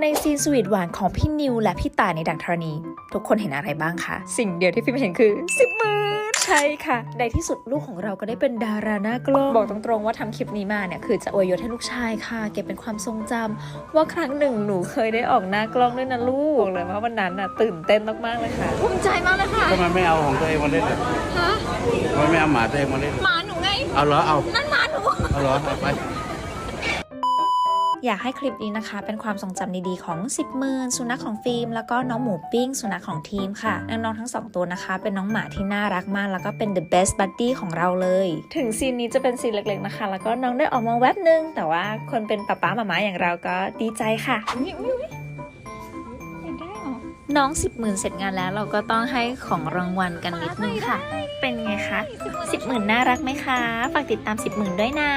ในซีนสวีทหวานของพี่นิวและพี่ตายในดังธรณี ทุกคนเห็นอะไรบ้างคะ สิ่งเดียวที่ฟิล์มเห็นคือสิบหมื่นใช่ค่ะ ในที่สุดลูกของเราก็ได้เป็นดาราหน้ากล้อง บอกตรงๆว่าทำคลิปนี้มาเนี่ย คือจะอวยยศให้ลูกชายค่ะ เก็บเป็นความทรงจำว่าครั้งหนึ่งหนูเคยได้ออกหน้ากล้องด้วยนะลูกบอกเลยว่าวันนั้นน่ะตื่นเต้นมากๆเลยค่ะภูมิใจมากเลยค่ะทำไมไม่เอาของตัวเองมาเล่นล่ะฮะทำไมไม่เอาหมาตัวเองมาเล่นหมาหนูไงเอาเหรอเอานั่นหมาหนูเอาเหรอเอาไป อยากให้คลิปนี้นะคะ เป็นความทรงจำดีๆของ 10หมื่นสุนัขของฟิล์มแล้วก็น้องหมูปิ้ง สุนัขของทีมค่ะน้องๆทั้งสองตัวนะคะ เป็นน้องหมาที่น่ารักมาก แล้วก็เป็น the best buddy ของเราเลย ถึงซีนนี้จะเป็นซีนเล็กๆนะคะ แล้วก็น้องได้ออกมาแวบนึง แต่ว่าคนเป็นป๊าป๊าหมาๆอย่างเราก็ดีใจค่ะน้อง10หมื่นเสร็จงานแล้วเราก็ต้องให้ของรางวัลกันนิดนึงค่ะ เป็นไงคะ10หมื่นน่ารักไหมคะ ฝากติดตาม10หมื่นด้วยนะ